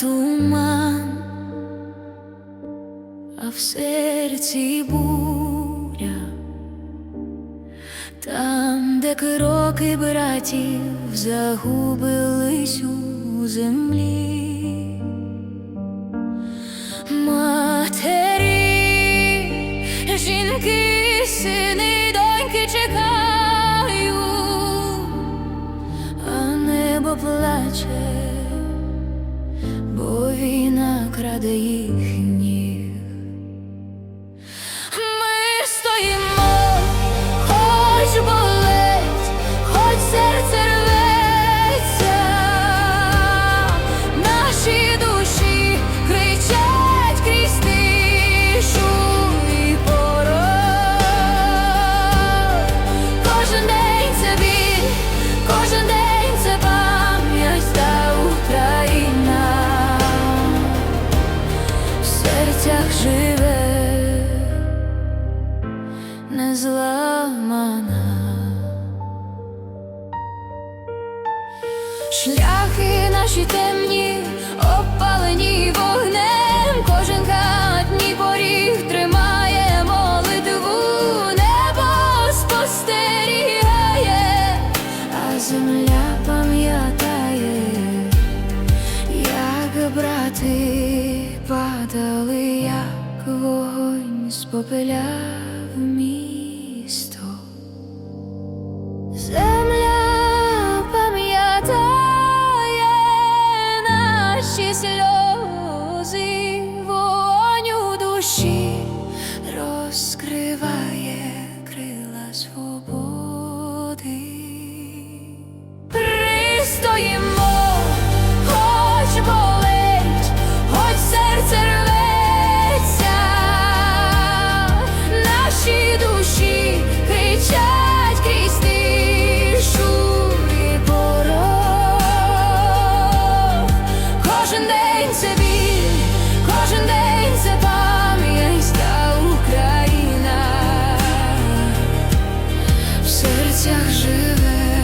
туман, а в серці буря, там, де кроки братів загубились у землі. Матері, жінки, сини, доньки. Краде їхніх. Серцях живе, не зламана. Шляхи наші темні, опалені вогнем, кожен хатній поріг тримає молитву, небо спостерігає, а земля пам'ятає, як брати падали, вогонь спопиляв місто. Земля пам'ятає наші сльози, вогонь у душі розкриває крила свободи. Пристоїмо серцях живе.